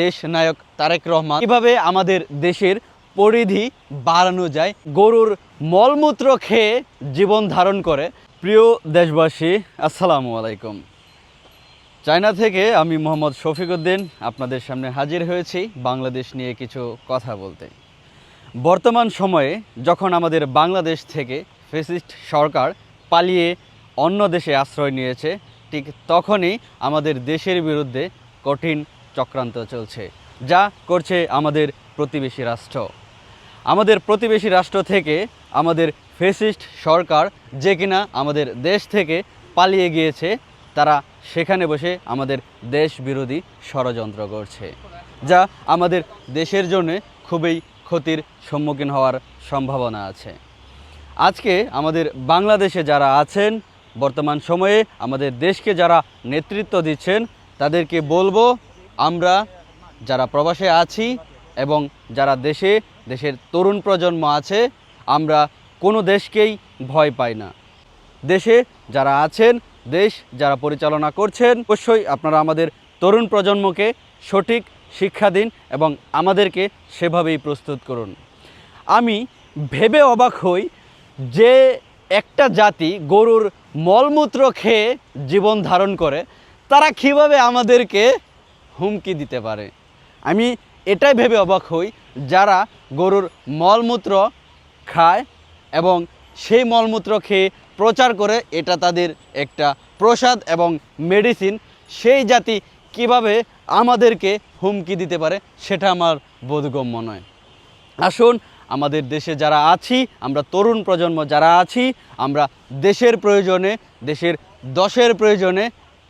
দেশ নায়ক তারেক রহমান। কীভাবে আমাদের দেশের পরিধি বাড়ানো যায়, গরুর মলমূত্র খেয়ে জীবন ধারণ করে। প্রিয় দেশবাসী, আসসালামু আলাইকুম। চায়না থেকে আমি মোহাম্মদ শফিকউদ্দিন আপনাদের সামনে হাজির হয়েছি বাংলাদেশ নিয়ে কিছু কথা বলতে। বর্তমান সময়ে যখন আমাদের বাংলাদেশ থেকে ফেসিস্ট সরকার পালিয়ে অন্য দেশে আশ্রয় নিয়েছে, ঠিক তখনই আমাদের দেশের বিরুদ্ধে কঠিন চক্রান্ত চলছে, যা করছে আমাদের প্রতিবেশী রাষ্ট্র। আমাদের প্রতিবেশী রাষ্ট্র থেকে আমাদের ফেসিস্ট সরকার যে কিনা আমাদের দেশ থেকে পালিয়ে গিয়েছে, তারা সেখানে বসে আমাদের দেশ বিরোধী ষড়যন্ত্র করছে, যা আমাদের দেশের জন্য খুবই ক্ষতির সম্মুখীন হওয়ার সম্ভাবনা আছে। আজকে আমাদের বাংলাদেশে যারা আছেন, বর্তমান সময়ে আমাদের দেশকে যারা নেতৃত্ব দিচ্ছেন, তাদেরকে বলব আমরা যারা প্রবাসে আছি এবং যারা দেশে, দেশের তরুণ প্রজন্ম আছে, আমরা কোনো দেশকেই ভয় পাই না। দেশে যারা আছেন, দেশ যারা পরিচালনা করছেন, অবশ্যই আপনারা আমাদের তরুণ প্রজন্মকে সঠিক শিক্ষা দিন এবং আমাদেরকে সেভাবেই প্রস্তুত করুন। আমি ভেবে অবাক হই যে একটা জাতি গরুর মলমূত্র খেয়ে জীবন ধারণ করে, তারা কীভাবে আমাদেরকে হুমকি দিতে পারে। আমি এটাই ভেবে অবাক হই, যারা গরুর মলমূত্র খায় এবং সেই মলমূত্র খেয়ে প্রচার করে, এটা তাদের একটা প্রসাদ এবং মেডিসিন। সেই জাতি কীভাবে আমাদেরকে হুমকি দিতে পারে, সেটা আমার বোধগম্য নয়। আসুন, আমাদের দেশে যারা আছি, আমরা তরুণ প্রজন্ম যারা আছি, আমরা দেশের প্রয়োজনে, দেশের দশের প্রয়োজনে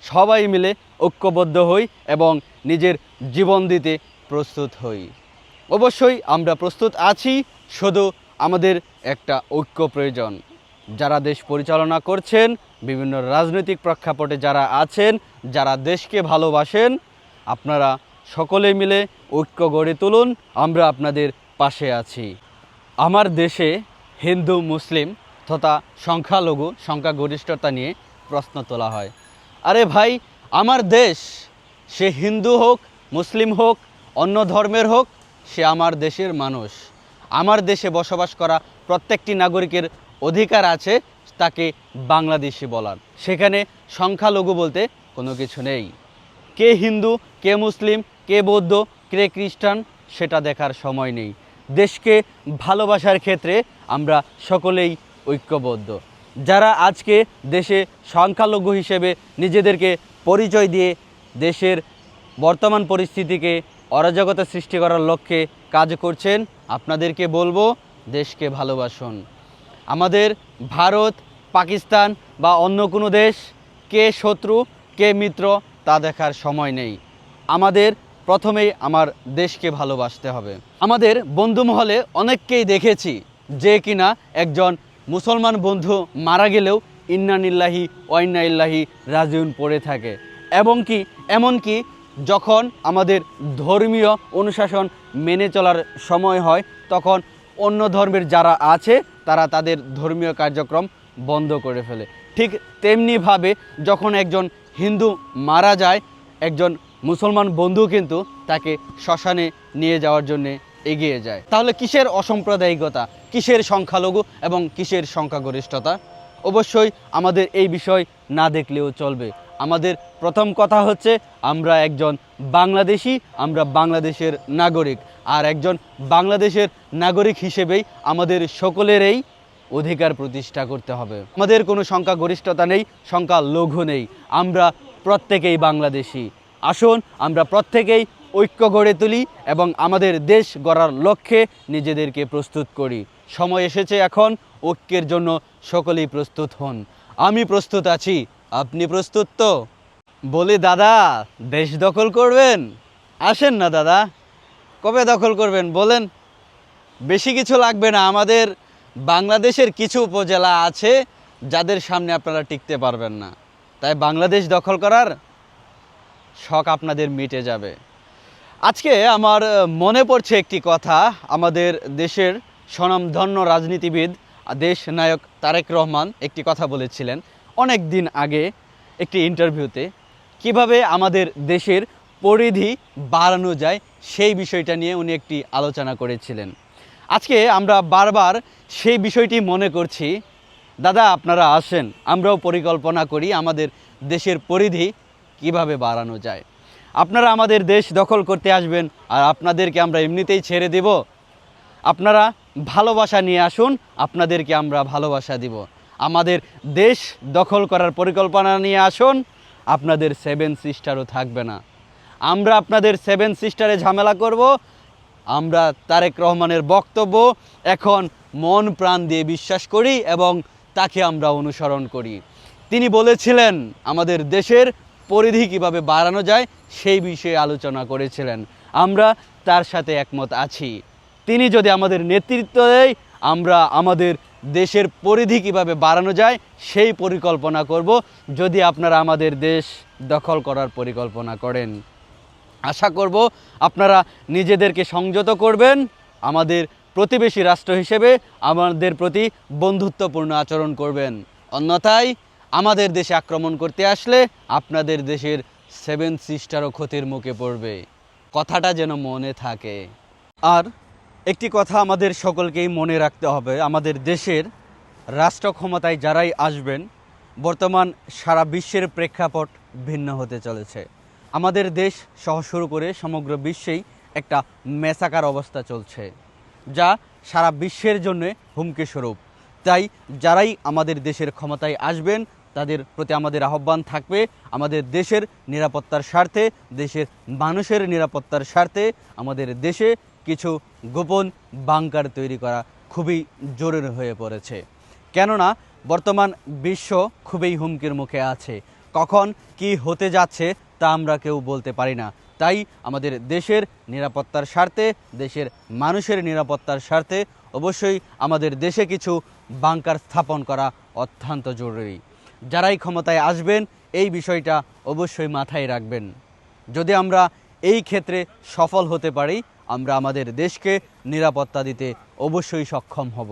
সবাই মিলে ঐক্যবদ্ধ হই এবং নিজের জীবন দিতে প্রস্তুত হই। অবশ্যই আমরা প্রস্তুত আছি, শুধু আমাদের একটা ঐক্য প্রয়োজন। যারা দেশ পরিচালনা করছেন, বিভিন্ন রাজনৈতিক প্রেক্ষাপটে যারা আছেন, যারা দেশকে ভালোবাসেন, আপনারা সকলে মিলে ঐক্য গড়ে তুলুন, আমরা আপনাদের পাশে আছি। আমার দেশে হিন্দু, মুসলিম তথা সংখ্যালঘু, সংখ্যাগরিষ্ঠতা নিয়ে প্রশ্ন তোলা হয়। আরে ভাই, আমার দেশ সে হিন্দু হোক, মুসলিম হোক, অন্য ধর্মের হোক, সে আমার দেশের মানুষ। আমার দেশে বসবাস করা প্রত্যেকটি নাগরিকের অধিকার আছে তাকে বাংলাদেশি বলার। সেখানে সংখ্যালঘু বলতে কোনো কিছু নেই। কে হিন্দু, কে মুসলিম, কে বৌদ্ধ, কে খ্রিস্টান, সেটা দেখার সময় নেই। দেশকে ভালোবাসার ক্ষেত্রে আমরা সকলেই ঐক্যবদ্ধ। যারা আজকে দেশে সংখ্যালঘু হিসেবে নিজেদেরকে পরিচয় দিয়ে দেশের বর্তমান পরিস্থিতিকে অরাজকতা সৃষ্টি করার লক্ষ্যে কাজ করছেন, আপনাদেরকে বলব দেশকে ভালোবাসুন। আমাদের ভারত, পাকিস্তান বা অন্য কোনো দেশ, কে শত্রু, কে মিত্র তা দেখার সময় নেই। আমাদের প্রথমেই আমার দেশকে ভালোবাসতে হবে। আমাদের বন্ধু মহলে অনেককেই দেখেছি যে কিনা একজন মুসলমান বন্ধু মারা গেলেও ইন্নানিল্লাহি ওয়াইন্না ইল্লাহি রাজিউন পড়ে থাকে। এবং কি এমনকি যখন আমাদের ধর্মীয় অনুশাসন মেনে চলার সময় হয়, তখন অন্য ধর্মের যারা আছে, তারা তাদের ধর্মীয় কার্যক্রম বন্ধ করে ফেলে। ঠিক তেমনিভাবে যখন একজন হিন্দু মারা যায়, একজন মুসলমান বন্ধু কিন্তু তাকে শ্মশানে নিয়ে যাওয়ার জন্যে এগিয়ে যায়। তাহলে কিসের অসাম্প্রদায়িকতা, কিসের সংখ্যালঘু এবং কিসের সংখ্যাগরিষ্ঠতা? অবশ্যই আমাদের এই বিষয় না দেখলেও চলবে। আমাদের প্রথম কথা হচ্ছে, আমরা একজন বাংলাদেশি, আমরা বাংলাদেশের নাগরিক। আর একজন বাংলাদেশের নাগরিক হিসেবেই আমাদের সকলেরই অধিকার প্রতিষ্ঠা করতে হবে। আমাদের কোনো সংখ্যা গরিষ্ঠতা নেই, সংখ্যা লঘু নেই। আমরা প্রত্যেকেই বাংলাদেশি। আসুন, আমরা প্রত্যেকেই ঐক্য গড়ে তুলি এবং আমাদের দেশ গড়ার লক্ষ্যে নিজেদেরকে প্রস্তুত করি। সময় এসেছে এখন, ঐক্যের জন্য সকলেই প্রস্তুত হন। আমি প্রস্তুত আছি। আপনি প্রস্তুত তো? বলি, দাদা, দেশ দখল করবেন? আসেন না, দাদা। কবে দখল করবেন, বলেন? বেশি কিছু লাগবে না। আমাদের বাংলাদেশের কিছু উপজেলা আছে যাদের সামনে আপনারা টিকতে পারবেন না। তাই বাংলাদেশ দখল করার শখ আপনাদের মিটে যাবে। আজকে আমার মনে পড়ছে একটি কথা। আমাদের দেশের স্বনামধন্য রাজনীতিবিদ দেশ নায়ক তারেক রহমান একটি কথা বলেছিলেন। অনেক দিন আগে একটি ইন্টারভিউতে কীভাবে আমাদের দেশের পরিধি বাড়ানো যায় সেই বিষয়টা নিয়ে উনি একটি আলোচনা করেছিলেন। আজকে আমরা বারবার সেই বিষয়টি মনে করছি। দাদা, আপনারা আসেন, আমরাও পরিকল্পনা করি আমাদের দেশের পরিধি কীভাবে বাড়ানো যায়। আপনারা আমাদের দেশ দখল করতে আসবেন আর আপনাদেরকে আমরা এমনিতেই ছেড়ে দেব। আপনারা ভালোবাসা নিয়ে আসুন, আপনাদেরকে আমরা ভালোবাসা দিব। আমাদের দেশ দখল করার পরিকল্পনা নিয়ে আসুন, আপনাদের সেভেন সিস্টারও থাকবে না। আমরা আপনাদের সেভেন সিস্টারে ঝামেলা করব, আমরা তারেক রহমানের বক্তব্য এখন মন প্রাণ দিয়ে বিশ্বাস করি এবং তাকে আমরা অনুসরণ করি। তিনি বলেছিলেন, আমাদের দেশের পরিধি কীভাবে বাড়ানো যায় সেই বিষয়ে আলোচনা করেছিলেন। আমরা তার সাথে একমত আছি। তিনি যদি আমাদের নেতৃত্ব দেয়, আমরা আমাদের দেশের পরিধি কীভাবে বাড়ানো যায়, সেই পরিকল্পনা করব। যদি আপনারা আমাদের দেশ দখল করার পরিকল্পনা করেন, আশা করব আপনারা নিজেদেরকে সংযত করবেন, আমাদের প্রতিবেশী রাষ্ট্র হিসেবে আমাদের প্রতি বন্ধুত্বপূর্ণ আচরণ করবেন। অন্যথায় আমাদের দেশে আক্রমণ করতে আসলে আপনাদের দেশের সেভেন সিস্টারও ক্ষতির মুখে পড়বে। কথাটা যেন মনে থাকে। আর একটি কথা আমাদের সকলকেই মনে রাখতে হবে। আমাদের দেশের রাষ্ট্র ক্ষমতায় যারাই আসবেন, বর্তমান সারা বিশ্বের প্রেক্ষাপট ভিন্ন হতে চলেছে। আমাদের দেশ সহ শুরু করে সমগ্র বিশ্বেই একটা মেসাকার অবস্থা চলছে, যা সারা বিশ্বের জন্য হুমকি স্বরূপ তাই যারাই আমাদের দেশের ক্ষমতায় আসবেন, তাদের প্রতি আমাদের আহ্বান থাকবে, আমাদের দেশের নিরাপত্তার স্বার্থে, দেশের মানুষের নিরাপত্তার স্বার্থে, আমাদের দেশে কিছু গোপন বাংকার তৈরি করা খুবই জরুরি হয়ে পড়েছে। কেননা, বর্তমান বিশ্ব খুবই হুমকির মুখে আছে। কখন কি হতে যাচ্ছে তা আমরা কেউ বলতে পারি না। তাই আমাদের দেশের নিরাপত্তার স্বার্থে, দেশের মানুষের নিরাপত্তার স্বার্থে অবশ্যই আমাদের দেশে কিছু বাংকার স্থাপন করা অত্যন্ত জরুরি। যারাই ক্ষমতায় আসবেন, এই বিষয়টা অবশ্যই মাথায় রাখবেন। যদি আমরা এই ক্ষেত্রে সফল হতে পারি আমরা আমাদের দেশকে নিরাপত্তা দিতে অবশ্যই সক্ষম হব।